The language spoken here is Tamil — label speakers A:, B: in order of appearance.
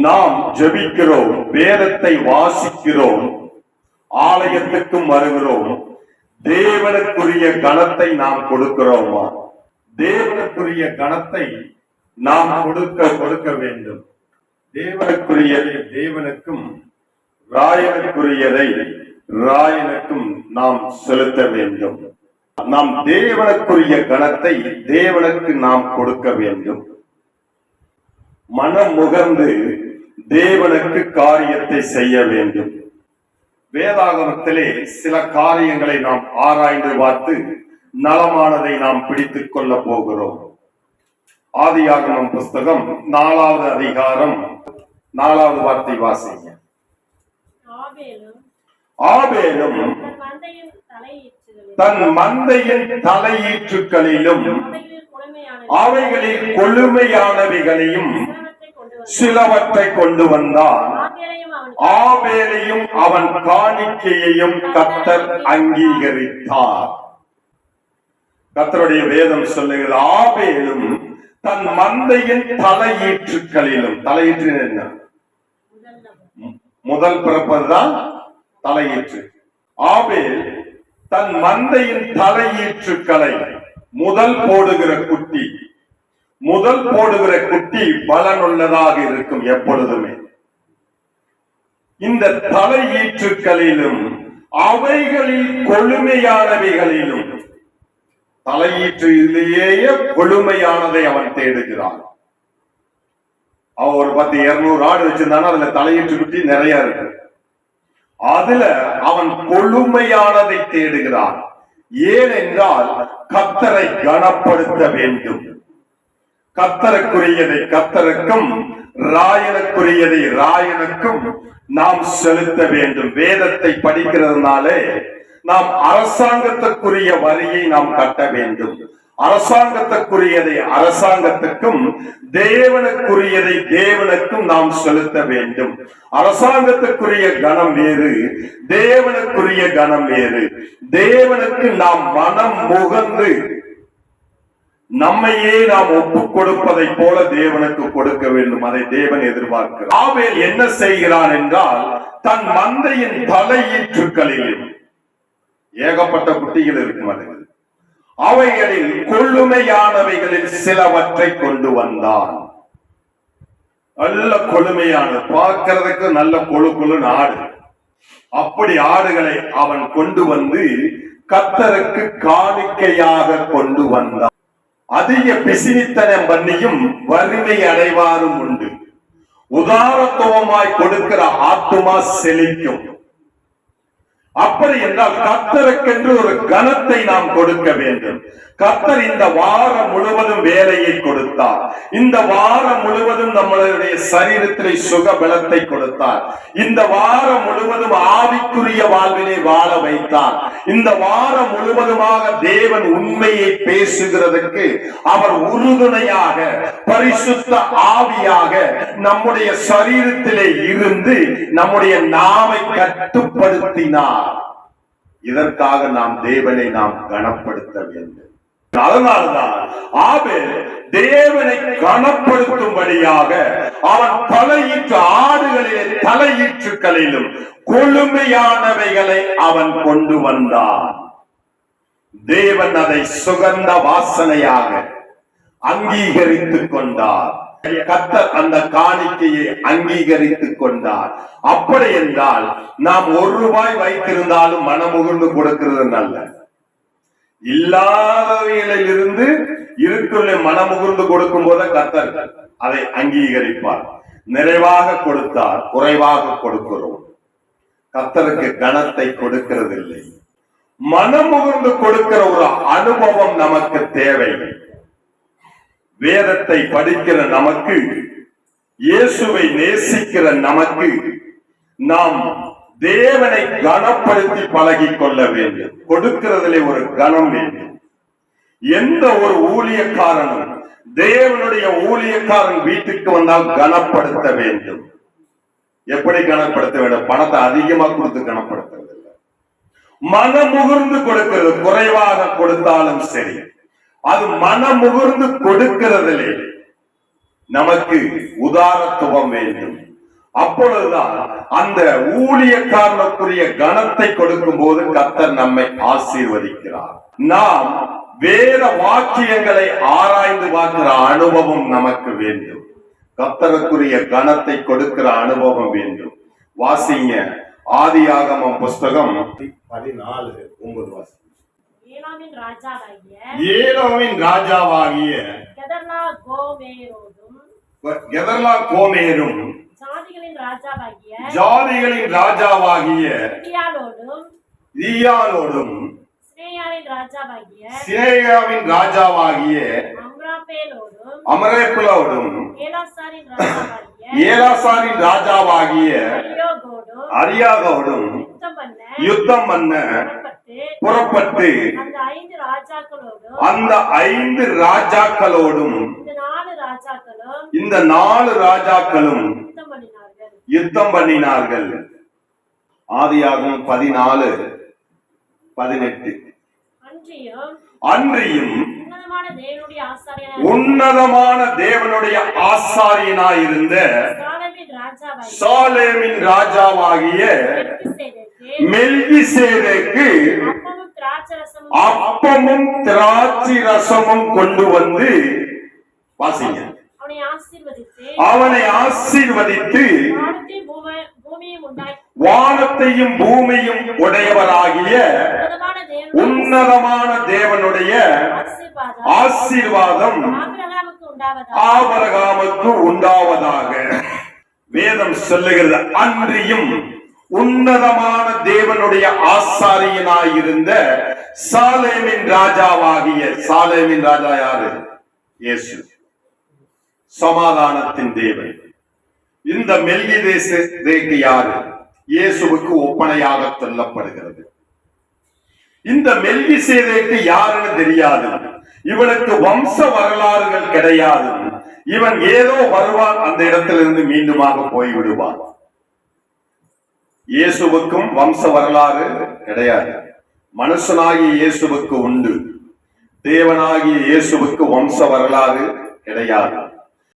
A: நாம் ஜெபிக்கிறோம் வேதத்தை வாசிக்கிறோம் ஆலயத்துக்கும் வருகிறோம். தேவனுக்குரிய கணத்தை நாம் கொடுக்கிறோமா? தேவனுக்குரிய கணத்தை நாம் கொடுக்க கொடுக்க வேண்டும். தேவனுக்குரியதை தேவனுக்கும் ராயனுக்குரியதை ராயனுக்கும் நாம் செலுத்த வேண்டும். நாம் தேவனுக்குரிய கணத்தை தேவனுக்கு நாம் கொடுக்க வேண்டும். மனம் முகர்ந்து தேவனுக்கு காரியத்தை செய்ய வேண்டும். வேதாகமத்திலே சில காரியங்களை நாம் ஆராய்ந்து பார்த்து நலமானதை நாம் பிடித்துக் கொள்ள போகிறோம். ஆதியாகமம் புஸ்தகம் நாலாவது அதிகாரம் நாலாவது வார்த்தை வாசிங்க.
B: ஆபேலும் தன் மந்தையின் தலையீற்றுகளில்
A: தன் மந்தையின் தலையீற்றுக்களிலும்
B: அவைகளில்
A: அவைகளில்
B: கொழுமையான
A: கொழுமையானவைகளையும்
B: சிலவற்றை கொண்டு வந்தான். ஆபேலையும் அவன்
A: காணிக்கையையும் கத்தர் அங்கீகரித்தார். கத்தருடைய வேதம் சொல்லுகிறது ஆபேலும் தன் மந்தையின் தலையீற்றுக்களிலும் தலையீற்று என்ன?
B: முதல்
A: பிறப்பதுதான் தலையீற்று. ஆபேல் தன் மந்தையின் தலையீற்றுக்களை முதல் போடுகிற குட்டி முதல் போடுகிற குட்டி பலனுள்ளதாக இருக்கும் எப்பொழுதுமே. இந்த தலையீற்றுக்களிலும் அவைகளில் கொழுமையானவைகளிலும் தலையீற்றிலேயே கொழுமையானதை அவன் தேடுகிறான். அவன் ஒரு பத்து இருநூறு ஆடு வச்சிருந்தானா அதுல தலையீற்று குட்டி நிறைய இருக்கு. அதுல அவன் கொழுமையானதை தேடுகிறான். ஏனென்றால் கத்தரை கனப்படுத்த வேண்டும். கத்தருக்குரியதை கத்தருக்கும் ராயனுக்குரியதை ராயனுக்கும் நாம் செலுத்த வேண்டும். வேதத்தை படிக்கிறதுனாலே நாம் அரசாங்கத்துக்குரிய வரியை நாம் கட்ட வேண்டும். அரசாங்கத்துக்குரியதை அரசாங்கத்துக்கும் தேவனுக்குரியதை தேவனுக்கும் நாம் செலுத்த வேண்டும். அரசாங்கத்துக்குரிய கணம் வேறு தேவனுக்குரிய கணம் வேறு. தேவனுக்கு நாம் மனம் முகந்து நம்மையே நாம் ஒப்பு கொடுப்பதை போல தேவனுக்கு கொடுக்க வேண்டும். அதை தேவன் எதிர்பார்க்கிறார். ஆவேல் என்ன செய்கிறான் என்றால் தன் மந்தையின் தலையீற்றுக்களில் ஏகப்பட்ட குட்டிகள் இருக்கும் அதுக்கு அவைகளில் கொள்ளுமையானவைகளில் சிலவற்றை கொண்டு வந்தான். நல்ல கொழுமையான பார்க்கறதுக்கு நல்ல கொழு கொழுன்னு ஆடு அப்படி ஆடுகளை அவன் கொண்டு வந்து கத்தருக்கு காணிக்கையாக கொண்டு வந்தான். அதிக பிசினித்தனம் பண்ணியும் வறுமை அடைவாரும் உண்டு. உதாரத்துவமாய் கொடுக்கிற ஆத்துமா செழிக்கும். அப்படி என்றால் கத்தருக்கென்று ஒரு கனத்தை நாம் கொடுக்க வேண்டும். கத்தர் இந்த வாரம் முழுவதும் வேலையை கொடுத்தார். இந்த வாரம் முழுவதும் நம்மளுடைய சரீரத்திலே சுக பலத்தை கொடுத்தார். இந்த வாரம் முழுவதும் ஆவிக்குரிய வாழ்வினை வாழ வைத்தார். இந்த வாரம் முழுவதுமாக தேவன் உண்மையை பேசுகிறதுக்கு அவர் உறுதுணையாக பரிசுத்த ஆவியாக நம்முடைய சரீரத்திலே இருந்து நம்முடைய நாவை கட்டுப்படுத்தினார். இதற்காக நாம் தேவனை நாம் கனப்படுத்த வேண்டும். அதனால்தான் ஆபேல் தேவனை கனப்படுத்தும்படியாக அவன் தலையீட்டு ஆடுகளிலே தலையீற்றுக்களிலும் கொழுமையானவைகளை அவன் கொண்டு வந்தான். தேவன் அதை சுகந்த வாசனையாக அங்கீகரித்துக் கொண்டார். கத்தர் அந்த காணிக்கையை அங்கீகரித்துக் கொண்டார். அப்படி என்றால் நாம் ஒரு ரூபாய் வைத்திருந்தாலும் மனமுகர்ந்து கொடுக்கிறது நல்ல இல்லாதவைகளிலிருந்து இருக்குள்ளே இருக்குள்ள மனமுகர்ந்து கொடுக்கும் போது கத்தர் அதை அங்கீகரிப்பார். நிறைவாக கொடுத்தார் குறைவாக கொடுக்கிறோம். கத்தருக்கு கனத்தை கொடுக்கிறதில்லை. மனமுகர்ந்து கொடுக்கிற ஒரு அனுபவம் நமக்கு தேவை. வேதத்தை படிக்கிற நமக்கு இயேசுவை நேசிக்கிற நமக்கு நாம் தேவனை கனப்படுத்தி பழகி கொள்ள வேண்டும். கொடுக்கிறதுல ஒரு கனம் வேண்டும். எந்த ஒரு ஊழியக்காரனும் தேவனுடைய ஊழியக்காரன் வீட்டுக்கு வந்தால் கனப்படுத்த வேண்டும். எப்படி கனப்படுத்த வேண்டும்? பணத்தை அதிகமா கொடுத்து கனப்படுத்துறது இல்லை. மனமுகர்ந்து கொடுக்கிறது குறைவாக கொடுத்தாலும் சரி. அது மனமுகர்ந்து கொடுக்கிறதிலே நமக்கு உதாரத்துவம் வேண்டும். அப்பொழுதுதான் அந்த ஊழியக்காரனுக்குரிய கணத்தை கொடுக்கும் போது கர்த்தர் நம்மை ஆசீர்வதிக்கிறார். நாம் வேத வாக்கியங்களை ஆராய்ந்து பார்க்கிற அனுபவம் நமக்கு வேண்டும். கர்த்தருக்குரிய கணத்தை கொடுக்கிற அனுபவம் வேண்டும். வாசிங்க ஆதியாகமம் புஸ்தகம் பதினாலு ஒன்பது வாசி ஏலோவின் ராஜாவாகிய
B: கெதர்லா
A: கோமேரும்
B: ஜாதிகளின் ராஜாவாகிய
A: ராஜாவாகிய சினேயாவின் ராஜாவாகிய அமரேப்புலோடும்
B: ஏலாசாரின் ராஜாவாகிய அரியோகோடும் யுத்தம் பண்ண புறப்பட்டு அந்த ஐந்து ராஜாக்களோடும் இந்த நாலு ராஜாக்களும் யுத்தம் பண்ணினார்கள்.
A: ஆதியாகும் பதினாலு பதினெட்டு.
B: அன்றியும் உன்னதமான தேவனுடைய
A: ஆசாரியனாயிருந்த
B: சாலேமின் ராஜாவாகிய மெல்கிசேதேக்கு அப்பமும்
A: திராட்சை ரசமும் கொண்டு வந்து வாசிங்க.
B: அவனை ஆசீர்வதித்து வானத்தையும்
A: பூமியும் உடையவராகிய
B: உன்னதமான தேவனுடைய ஆசீர்வாதம் ஆபரகாமுக்கு உண்டாவதாக.
A: வேதம் சொல்லுகிறது அன்றியும் உன்னதமான தேவனுடைய ஆசாரியனாயிருந்த சாலேமின் ராஜாவாகிய சாலேமின் ராஜா யாரு? இயேசு. சமாதானத்தின் தேவன். இந்த மெல்லி தேசத்துக்கு யாரு? இயேசுவுக்கு ஒப்பனையாக சொல்லப்படுகிறது. இந்த மெல்லி சேதைக்கு யாருன்னு தெரியாது. இவனுக்கு வம்ச வரலாறுகள் கிடையாது. இவன் ஏதோ வருவான் அந்த இடத்திலிருந்து மீண்டுமாக போய் விடுவான் இயேசுவுக்கும் வம்ச வரலாறு கிடையாது. மனுஷனாகிய இயேசுவுக்கு உண்டு. தேவனாகிய இயேசுவுக்கு வம்ச வரலாறு கிடையாது.